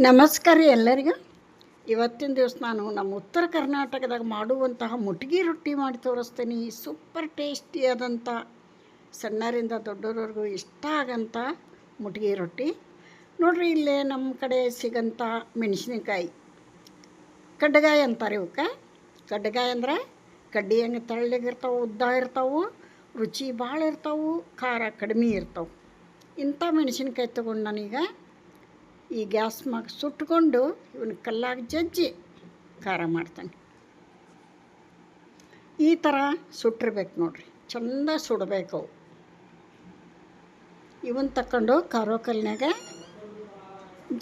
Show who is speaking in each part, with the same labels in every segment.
Speaker 1: ನಮಸ್ಕಾರ ರೀ ಎಲ್ಲರಿಗೂ. ಇವತ್ತಿನ ದಿವಸ ನಾನು ನಮ್ಮ ಉತ್ತರ ಕರ್ನಾಟಕದಾಗ ಮಾಡುವಂತಹ ಮುಟ್ಗಿ ರೊಟ್ಟಿ ಮಾಡಿ ತೋರಿಸ್ತೀನಿ. ಸೂಪರ್ ಟೇಸ್ಟಿಯಾದಂಥ ಸಣ್ಣರಿಂದ ದೊಡ್ಡವರವರೆಗೂ ಇಷ್ಟ ಆಗಂಥ ಮುಟ್ಗಿ ರೊಟ್ಟಿ. ನೋಡಿರಿ, ಇಲ್ಲೇ ನಮ್ಮ ಕಡೆ ಸಿಗಂಥ ಮೆಣಸಿನಕಾಯಿ. ಕಡ್ಡಗಾಯಿ ಅಂತಾರೆ ಇವಕ್ಕೆ ಕಡ್ಡಗಾಯಿ ಅಂದರೆ ಕಡ್ಡಿ ಹೆಂಗೆ ತೆಳ್ಳಗಿರ್ತಾವೆ ಉದ್ದ ಇರ್ತಾವೆ, ರುಚಿ ಭಾಳ ಇರ್ತಾವೆ, ಖಾರ ಕಡಿಮೆ ಇರ್ತಾವೆ. ಇಂಥ ಮೆಣಸಿನ್ಕಾಯಿ ತೊಗೊಂಡು ನಾನೀಗ ಈ ಗ್ಯಾಸ್ ಮ್ಯಾಗ ಸುಟ್ಕೊಂಡು ಇವನ್ನ ಕಲ್ಲಾಗಿ ಜಜ್ಜಿ ಖಾರ ಮಾಡ್ತಾನೆ. ಈ ಥರ ಸುಟ್ಟಿರ್ಬೇಕು ನೋಡ್ರಿ, ಚಂದ ಸುಡಬೇಕು ಅವು. ಇವನ್ ತಕೊಂಡು ಖಾರೋ ಕಲ್ನಾಗ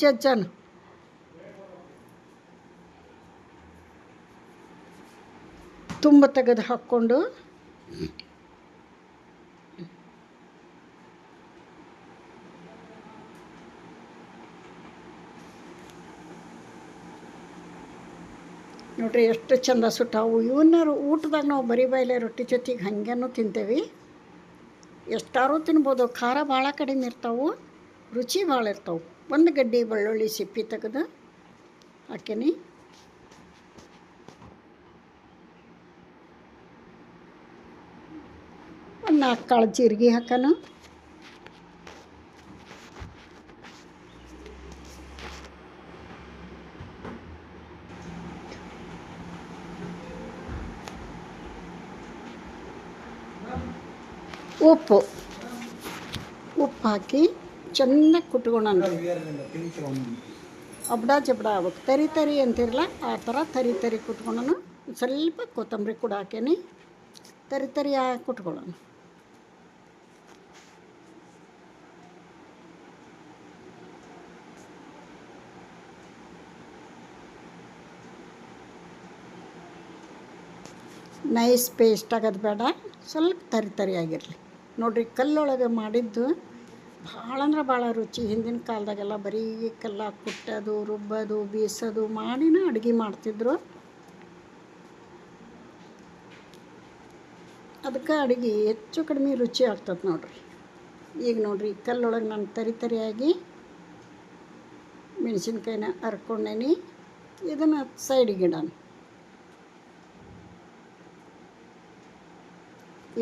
Speaker 1: ಜಜ್ಜನು. ತುಂಬ ತೆಗೆದು ಹಾಕ್ಕೊಂಡು ನೋಡ್ರಿ ಎಷ್ಟು ಚಂದ ಸುಟ್ಟಾವು ಇವನ್ನ ಊಟದಾಗ ನಾವು ಬರೀ ಬಾಯಿಲೆ ರೊಟ್ಟಿ ಜೊತೆಗೆ ಹಾಗೇನೂ ತಿಂತೇವೆ. ಎಷ್ಟಾರು ತಿನ್ಬೋದು. ಖಾರ ಭಾಳ ಕಡಿಮೆ ಇರ್ತಾವೆ. ರುಚಿ ಭಾಳ ಇರ್ತಾವೆ. ಒಂದು ಗಡ್ಡಿ ಬೆಳ್ಳುಳ್ಳಿ ಸಿಪ್ಪಿ ತೆಗೆದು ಹಾಕೀನಿ. ಒಂದು ನಾಲ್ಕು ಕಾಳು ಜೀರಿಗೆ ಹಾಕೋಣ ಉಪ್ಪು. ಉಪ್ಪು ಹಾಕಿ ಚೆನ್ನಾಗಿ ಕುಟ್ಕೊಳಣ ಅಬ್ಡ ಜಬ್ಡ ಆಗ್ಬೇಕು. ತರಿ ತರಿ ಅಂತಿರಲ್ಲ, ಆ ಥರ ತರಿ ತರಿ ಕುಟ್ಕೊಳ್ಳೋಣ. ಸ್ವಲ್ಪ ಕೊತ್ತಂಬರಿ ಕೂಡ ಹಾಕೇನಿ. ತರಿ ತರಿ ಕುಟ್ಕೊಳ್ಳೋಣ. ನೈಸ್ ಪೇಸ್ಟ್ ಆಗೋದು ಬೇಡ. ಸ್ವಲ್ಪ ತರಿ ತರಿ ಆಗಿರಲಿ. ನೋಡಿರಿ, ಕಲ್ಲೊಳಗೆ ಮಾಡಿದ್ದು ಭಾಳ ಅಂದ್ರೆ ಭಾಳ ರುಚಿ. ಹಿಂದಿನ ಕಾಲದಾಗೆಲ್ಲ ಬರೀ ಕಲ್ಲ ಕುಟ್ಟೋದು, ರುಬ್ಬೋದು, ಬೀಸೋದು ಮಾಡಿನ ಅಡುಗೆ ಮಾಡ್ತಿದ್ರು. ಅದಕ್ಕೆ ಅಡುಗೆ ಹೆಚ್ಚು ಕಡಿಮೆ ರುಚಿ ಆಗ್ತದೆ ನೋಡ್ರಿ. ಈಗ ನೋಡ್ರಿ, ಕಲ್ಲೊಳಗೆ ನಾನು ತರಿ ತರಿಯಾಗಿ ಮೆಣಸಿನ್ಕಾಯಿನ ಹರ್ಕೊಂಡೇನಿ ಇದನ್ನು ಸೈಡಿಗೆ ಇಡೋಣ.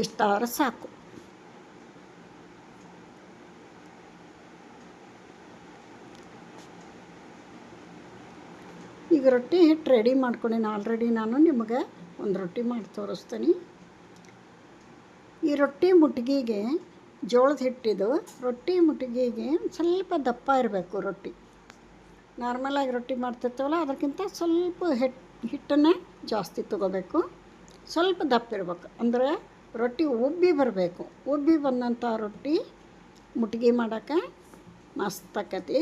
Speaker 1: ಇಷ್ಟಾದ್ರೆ ಸಾಕು. ಈಗ ರೊಟ್ಟಿ ಹಿಟ್ಟು ರೆಡಿ ಮಾಡ್ಕೊಂಡೀನಿ. ಆಲ್ರೆಡಿ ನಾನು ನಿಮಗೆ ಒಂದು ರೊಟ್ಟಿ ಮಾಡಿ ತೋರಿಸ್ತೀನಿ. ಈ ರೊಟ್ಟಿ ಮುಟ್ಗಿಗೆ ಜೋಳದ ಹಿಟ್ಟಿದು ರೊಟ್ಟಿ ಮುಟ್ಗಿಗೆ ಸ್ವಲ್ಪ ದಪ್ಪ ಇರಬೇಕು ರೊಟ್ಟಿ. ನಾರ್ಮಲಾಗಿ ರೊಟ್ಟಿ ಮಾಡ್ತಿರ್ತೀವಲ್ಲ, ಅದಕ್ಕಿಂತ ಸ್ವಲ್ಪ ಹಿಟ್ಟು ಹಿಟ್ಟನ್ನು ಜಾಸ್ತಿ ತೊಗೋಬೇಕು. ಸ್ವಲ್ಪ ದಪ್ಪ ಇರಬೇಕು. ಅಂದರೆ ರೊಟ್ಟಿ ಉಬ್ಬಿ ಬರಬೇಕು. ಉಬ್ಬಿ ಬಂದಂಥ ರೊಟ್ಟಿ ಮುಟ್ಗಿ ಮಾಡೋಕೆ ಮಸ್ತ್ ಆಕತಿ.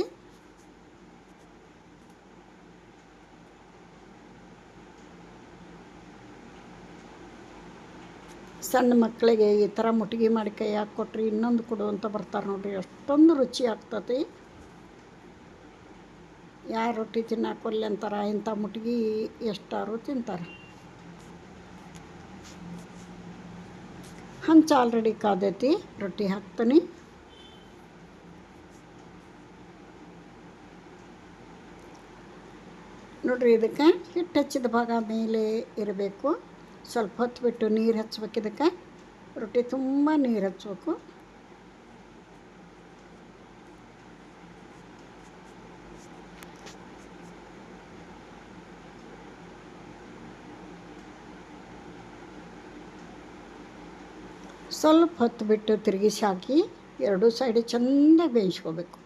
Speaker 1: ಸಣ್ಣ ಮಕ್ಕಳಿಗೆ ಈ ಥರ ಮುಟ್ಗಿ ಮಾಡಿ ಕೈ ಹಾಕ್ಕೊಟ್ರಿ ಇನ್ನೊಂದು ಕೊಡು ಅಂತ ಬರ್ತಾರೆ ನೋಡ್ರಿ. ಅಷ್ಟೊಂದು ರುಚಿ ಆಗ್ತತಿ ಯಾರು ರೊಟ್ಟಿ ತಿನ್ನಾಕೊಲ್ಲ ಅಂತಾರ? ಇಂಥ ಮುಟ್ಗಿ ಎಷ್ಟಾರು ತಿಂತಾರೆ? ಹಂಚ ಆಲ್ರೆಡಿ ಕಾದೈತಿ. ರೊಟ್ಟಿ ಹಾಕ್ತೀನಿ. ನೋಡ್ರಿ, ಇದಕ್ಕೆ ಹಿಟ್ಟು ಹಚ್ಚಿದ ಭಾಗ ಮೇಲೆ ಇರಬೇಕು. ಸ್ವಲ್ಪ ಹೊತ್ತು ಬಿಟ್ಟು ನೀರು ಹಚ್ಬೇಕು ಇದಕ್ಕೆ. ರೊಟ್ಟಿ ತುಂಬ ನೀರು ಹಚ್ಬೇಕು. ಸ್ವಲ್ಪ ಹೊತ್ತು ಬಿಟ್ಟು ತಿರುಗಿಸಿ ಹಾಕಿ ಎರಡೂ ಸೈಡ್ ಚೆಂದ ಬೇಯಿಸ್ಕೋಬೇಕು.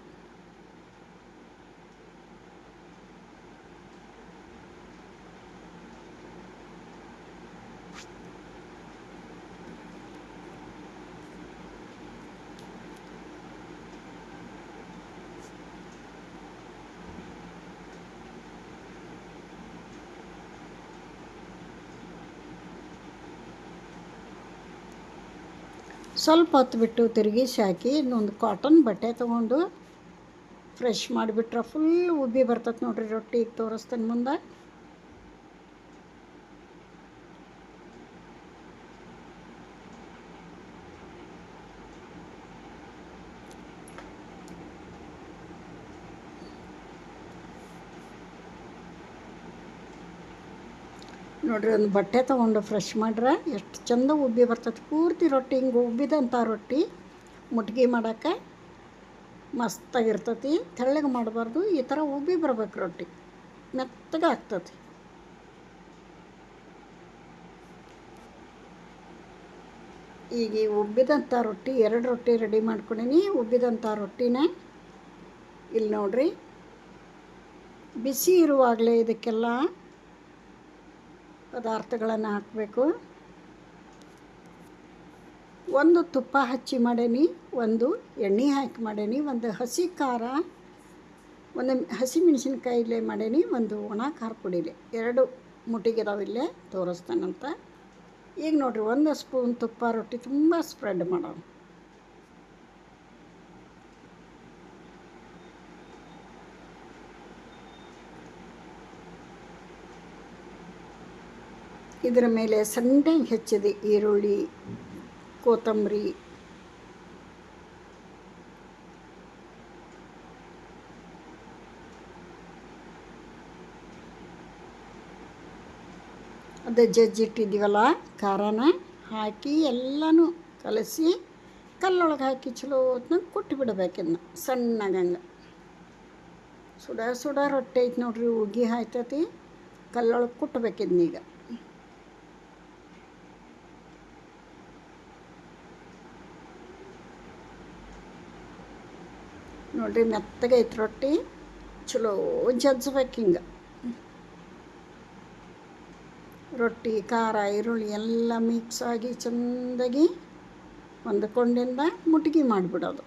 Speaker 1: ಸ್ವಲ್ಪ ಹೊತ್ತು ಬಿಟ್ಟು ತಿರುಗಿಸಿ ಹಾಕಿ ಇನ್ನೊಂದು ಕಾಟನ್ ಬಟ್ಟೆ ತೊಗೊಂಡು ಫ್ರೆಶ್ ಮಾಡಿಬಿಟ್ರೆ ಫುಲ್ ಉಬ್ಬಿ ಬರ್ತದೆ ನೋಡಿರಿ ರೊಟ್ಟಿ ತೋರಿಸ್ತೇನೆ ಮುಂದೆ. ನೋಡ್ರಿ, ಒಂದು ಬಟ್ಟೆ ತೊಗೊಂಡು ಫ್ರೆಶ್ ಮಾಡ್ರೆ, ಎಷ್ಟು ಚಂದ ಉಬ್ಬಿ ಬರ್ತದೆ ಪೂರ್ತಿ ರೊಟ್ಟಿ ಹಿಂಗೆ ಉಬ್ಬಿದಂಥ ರೊಟ್ಟಿ, ಮುಟ್ಗಿ ಮಾಡೋಕ್ಕೆ ಮಸ್ತಾಗಿರ್ತತಿ. ತೆಳ್ಳಗೆ ಮಾಡಬಾರ್ದು, ಈ ಥರ ಉಬ್ಬಿ ಬರ್ಬೇಕು ರೊಟ್ಟಿ. ಮೆತ್ತಗೆ ಆಗ್ತತಿ. ಈಗ ಈ ಉಬ್ಬಿದಂಥ ರೊಟ್ಟಿ, ಎರಡು ರೊಟ್ಟಿ ರೆಡಿ ಮಾಡ್ಕೊಂಡೀನಿ. ಉಬ್ಬಿದಂಥ ರೊಟ್ಟಿನ ಇಲ್ಲಿ ನೋಡ್ರಿ, ಬಿಸಿ ಇರುವಾಗಲೇ ಇದಕ್ಕೆಲ್ಲ ಪದಾರ್ಥಗಳನ್ನು ಹಾಕಬೇಕು. ಒಂದು ತುಪ್ಪ ಹಚ್ಚಿ ಮಾಡೇನಿ, ಒಂದು ಎಣ್ಣೆ ಹಾಕಿ ಮಾಡೇನಿ, ಒಂದು ಹಸಿ ಖಾರ, ಒಂದು ಹಸಿ ಮೆಣಸಿನ್ಕಾಯಿಲೆ ಮಾಡೇನಿ, ಒಂದು ಒಣ ಖಾರ ಪುಡಿಲೆ. ಎರಡು ಮುಟ್ಟಿಗಿರೋವಿಲ್ಲೇ ತೋರಿಸ್ತಾನಂತ. ಈಗ ನೋಡಿರಿ, ಒಂದು ಸ್ಪೂನ್ ತುಪ್ಪ ರೊಟ್ಟಿ ತುಂಬ ಸ್ಪ್ರೆಡ್ ಮಾಡೋಣ ಇದರ ಮೇಲೆ ಸಣ್ಣಗೆ ಹೆಚ್ಚಿದೆ ಈರುಳ್ಳಿ, ಕೊತ್ತಂಬರಿ. ಅದು ಜಜ್ಜಿಟ್ಟಿದ್ದೀವಲ್ಲ ಖಾರನ ಹಾಕಿ ಎಲ್ಲನೂ ಕಲಸಿ ಕಲ್ಲೊಳಗೆ ಹಾಕಿ ಚಲೋ ಹೊತ್ನಾಗ ಕೊಟ್ಟು ಬಿಡಬೇಕಿನ್ನು ಸಣ್ಣಗಂಗೆ ಸುಡ ಸುಡ ರೊಟ್ಟಿ ಐತೆ ನೋಡ್ರಿ ಉಗಿ ಹಾಯ್ತತಿ, ಕಲ್ಲೊಳಗೆ ಕುಟ್ಬೇಕಿದ್ನೀಗ ನೋಡ್ರಿ, ಮೆತ್ತಗೆ ಐತೆ ರೊಟ್ಟಿ. ಚಲೋ ಜಜ್ಬೇಕು ಹಿಂಗೆ. ರೊಟ್ಟಿ, ಖಾರ, ಈರುಳ್ಳಿ ಎಲ್ಲ ಮಿಕ್ಸ್ ಆಗಿ ಚೆಂದಾಗಿ ಹೊಂದ್ಕೊಂಡಿಂದ ಮುಟ್ಗಿ ಮಾಡಿಬಿಡೋದು.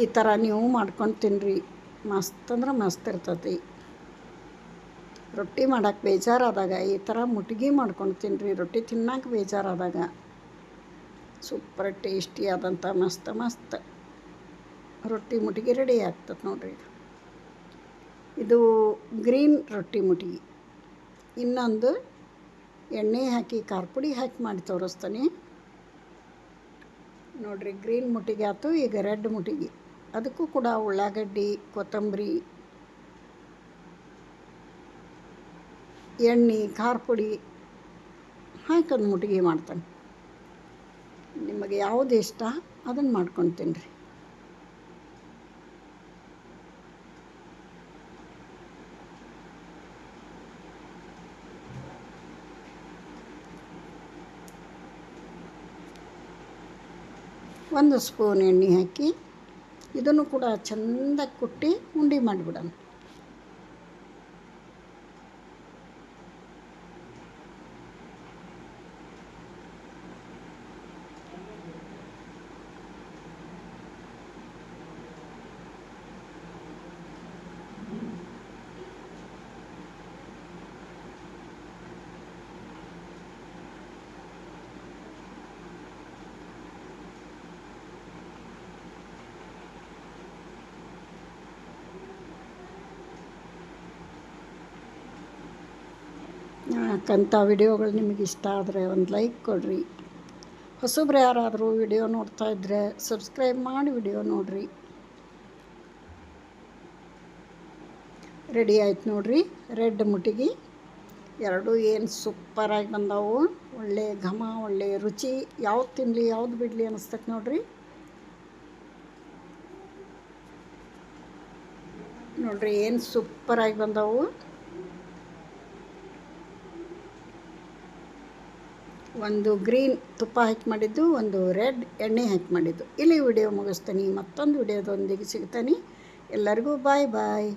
Speaker 1: ಈ ಥರ ನೀವು ಮಾಡ್ಕೊಂಡು ತಿನ್ನಿರಿ ಮಸ್ತ್ ಅಂದ್ರೆ ಮಸ್ತ್ ಇರ್ತೈತಿ. ರೊಟ್ಟಿ ಮಾಡೋಕ್ಕೆ ಬೇಜಾರಾದಾಗ, ಈ ಥರ ಮುಟ್ಗಿ ಮಾಡ್ಕೊಂಡು ತಿನ್ನಿರಿ ರೊಟ್ಟಿ ತಿನ್ನಕ್ಕೆ ಬೇಜಾರಾದಾಗ. ಸೂಪರ್ ಟೇಸ್ಟಿ ಆದಂಥ ಮಸ್ತ್ ಮಸ್ತ್. ರೊಟ್ಟಿ ಮುಟ್ಗಿ ರೆಡಿ ಆಗ್ತದೆ ನೋಡ್ರಿ. ಇದು ಗ್ರೀನ್ ರೊಟ್ಟಿ ಮುಟ್ಗಿ. ಇನ್ನೊಂದು ಎಣ್ಣೆ ಹಾಕಿ ಖಾರ ಪುಡಿ ಹಾಕಿ ಮಾಡಿ ತೋರಿಸ್ತೀನಿ. ನೋಡಿರಿ, ಗ್ರೀನ್ ಮುಟ್ಟಿಗೆ ಆಯ್ತು ಈಗ ರೆಡ್ ಮುಟ್ಟಿಗೆ ಅದಕ್ಕೂ ಕೂಡ ಉಳ್ಳಾಗಡ್ಡಿ, ಕೊತ್ತಂಬರಿ ಎಣ್ಣೆ, ಖಾರ ಪುಡಿ ಹಾಕೊಂಡು ಮುಟ್ಟಿಗೆ ಮಾಡ್ತಾನೆ. ನಿಮಗೆ ಯಾವುದು ಇಷ್ಟ ಅದನ್ನು ಮಾಡ್ಕೊಂಡು ರೀ. ಒಂದು ಸ್ಪೂನ್ ಎಣ್ಣೆ ಹಾಕಿ ಇದನ್ನು ಕೂಡ ಚೆಂದ ಕುಟ್ಟಿ ಉಂಡಿ ಮಾಡಿಬಿಡೋಣ. ಯಾಕಂಥ ವಿಡಿಯೋಗಳು ನಿಮಗೆ ಇಷ್ಟ ಆದರೆ ಒಂದು ಲೈಕ್ ಕೊಡಿರಿ. ಹೊಸಬ್ರು ಯಾರಾದರೂ ವಿಡಿಯೋ ನೋಡ್ತಾ ಇದ್ದರೆ ಸಬ್ಸ್ಕ್ರೈಬ್ ಮಾಡಿ ವಿಡಿಯೋ ನೋಡಿರಿ. ರೆಡಿ ಆಯ್ತು ನೋಡ್ರಿ. ರೆಡ್ ಮುಟಿಗಿ. ಎರಡೂ ಏನು ಸೂಪರಾಗಿ ಬಂದವು. ಒಳ್ಳೆ ಘಮ, ಒಳ್ಳೆ ರುಚಿ. ಯಾವ್ದು ತಿನ್ನಲಿ ಯಾವ್ದು ಬಿಡಲಿ ಅನ್ನಿಸ್ತೈತೆ ನೋಡ್ರಿ. ನೋಡ್ರಿ ಏನು ಸೂಪರಾಗಿ ಬಂದವು. ಒಂದು ಗ್ರೀನ್ ತುಪ್ಪ ಹಾಕಿ ಮಾಡಿದ್ದು, ಒಂದು ರೆಡ್ ಎಣ್ಣೆ ಹಾಕಿ ಮಾಡಿದ್ದು. ಇಲ್ಲಿ ವಿಡಿಯೋ ಮುಗಿಸ್ತೀನಿ. ಮತ್ತೊಂದು ವಿಡಿಯೋದೊಂದಿಗೆ ಸಿಗ್ತಾನೆ. ಎಲ್ಲರಿಗೂ ಬಾಯ್ ಬಾಯ್.